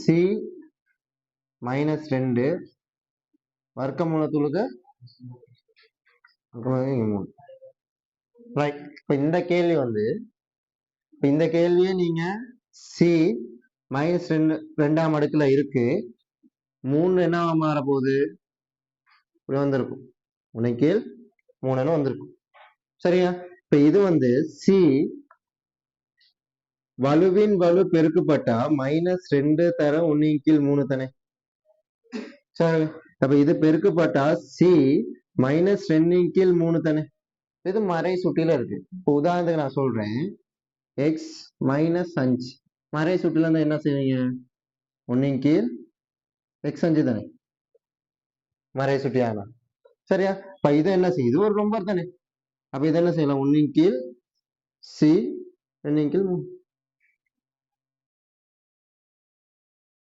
C minus ரெண்டு. வர்க்க மூலத்துளுக்கு? மூணு. ரைட் இப்போ இந்த கேள்வி வந்து இப்போ இந்த கேள்வியே நீங்க சி மைனஸ் ரெண்டு ரெண்டாம் அடுக்குல இருக்கு. மூணு என்னவா மாற போகுது இப்படி வந்திருக்கும். உன்னை கீழ் மூணுன்னு வந்திருக்கும்? சரியா? இப்ப இது வந்து சி வலுவின் வலு பெருக்கப்பட்டா மைனஸ் ரெண்டு தர ஒன்னு கீழ் மூணு தானே? சரி அப்ப இது பெருக்கப்பட்டா சி மைனஸ் ரெண்டு கீழ் மூணு தானே? இது மறை சுட்டில இருக்கு. இப்போ உதாரணத்துக்கு நான் சொல்றேன். எக்ஸ் மைனஸ் அஞ்சு. மறை சுட்டில இருந்தா என்ன செய்வீங்க? ஒன்னு கீழ் எக்ஸ் அஞ்சு தானே? மறை சுட்டியானா சரியா? இப்ப இது என்ன செய்யும்? இது ஒரு ரொம்ப தானே? அப்ப இது என்ன செய்யலாம்? ஒன்னின் கீழ் சி ரெண்டு கீழ் மூணு.